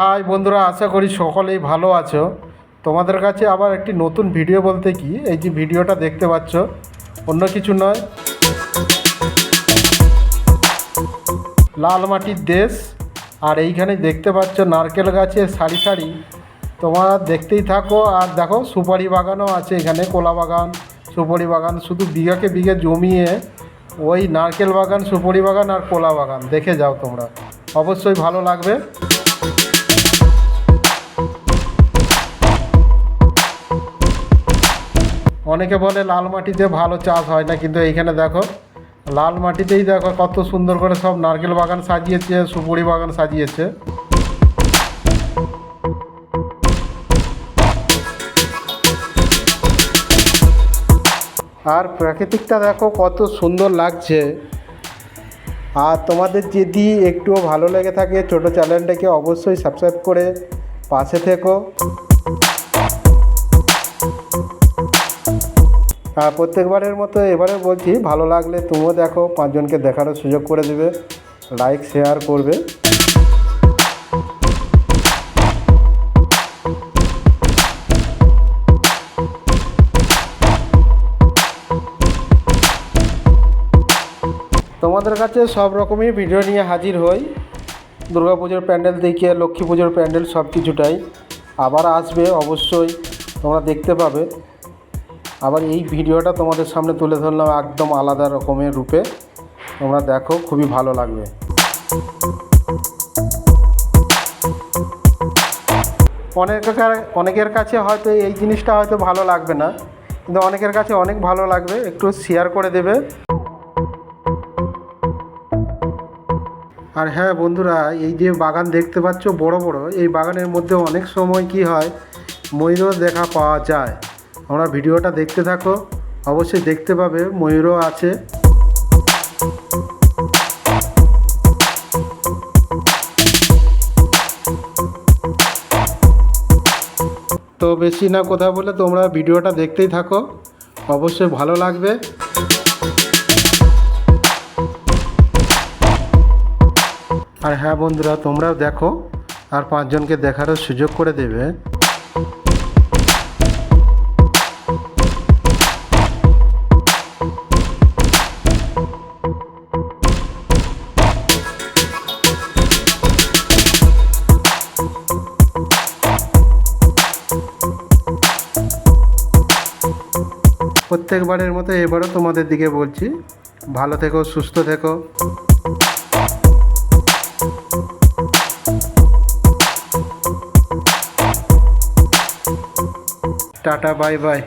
High বন্ধুরা, আশা করি সকলেই ভালো আছো। তোমাদের কাছে আবার একটি নতুন ভিডিও বলতে কি? এই যে ভিডিওটা দেখতে পাচ্ছ, অন্য কিছু নয়। লাল মাটির দেশ, আর এইখানে দেখতে পাচ্ছ নারকেল গাছে সারি সারি। তোমরা দেখতেই থাকো, আর দেখো সুপারি বাগানও আছে এখানে, কোলা বাগান, সুপারি বাগান, শুধু বিঘাকে বিঘে জমিয়ে ওই নারকেল বাগান, সুপারি বাগান আর কোলা বাগান। দেখে যাও তোমরা। অবশ্যই ভালো লাগবে। অনেকে বলে লাল মাটিতে ভালো চাষ হয় না, কিন্তু এইখানে দেখো, লাল মাটিতেই দেখো কত সুন্দর করে সব নারকেল বাগান সাজিয়েছে, সুপুরি বাগান সাজিয়েছে। আর প্রাকৃতিকটা দেখো কত সুন্দর লাগছে। আর তোমাদের যদি একটুও ভালো লেগে থাকে, ছোটো চ্যানেলটাকে অবশ্যই সাবস্ক্রাইব করে পাশে থেকো। প্রত্যেকবারের মতো এবারে বলছি, ভালো লাগলে তুমিও দেখো, পাঁচজনকে দেখারও সুযোগ করে দেবে লাইক শেয়ার করবে। তোমাদের কাছে সব রকমই ভিডিও নিয়ে হাজির হই। দুর্গা পুজোর প্যান্ডেল দেখিয়ে, লক্ষ্মী পুজোর প্যান্ডেল সব কিছুটাই। আবার আসবে অবশ্যই, তোমরা দেখতে পাবে। আবার এই ভিডিওটা তোমাদের সামনে তুলে ধরলাম একদম আলাদা রকমের রূপে। তোমরা দেখো, খুবই ভালো লাগবে। অনেকের অনেকের কাছে হয়তো এই জিনিসটা হয়তো ভালো লাগবে না, কিন্তু অনেকের কাছে অনেক ভালো লাগবে, একটু শেয়ার করে দেবে। আর হ্যাঁ বন্ধুরা, এই যে বাগান দেখতে পাচ্ছ বড় বড়, এই বাগানের মধ্যে অনেক সময় কি হয় ময়ূরও দেখা পাওয়া যায়। তোমরা ভিডিওটা দেখতে থাকো। অবশ্যই দেখতে পাবে, ময়ূরও আছে। তো বেশি না কথা বলে তোমরা ভিডিওটা দেখতেই থাকো। অবশ্যই ভালো লাগবে। আর হ্যাঁ বন্ধুরা, তোমরাও দেখো, আর পাঁচজনকে দেখারও সুযোগ করে দেবে। প্রত্যেকবারের মতো এবারও তোমাদের দিকে বলছি ভালো থেকো সুস্থ থেকো। Tata bye bye.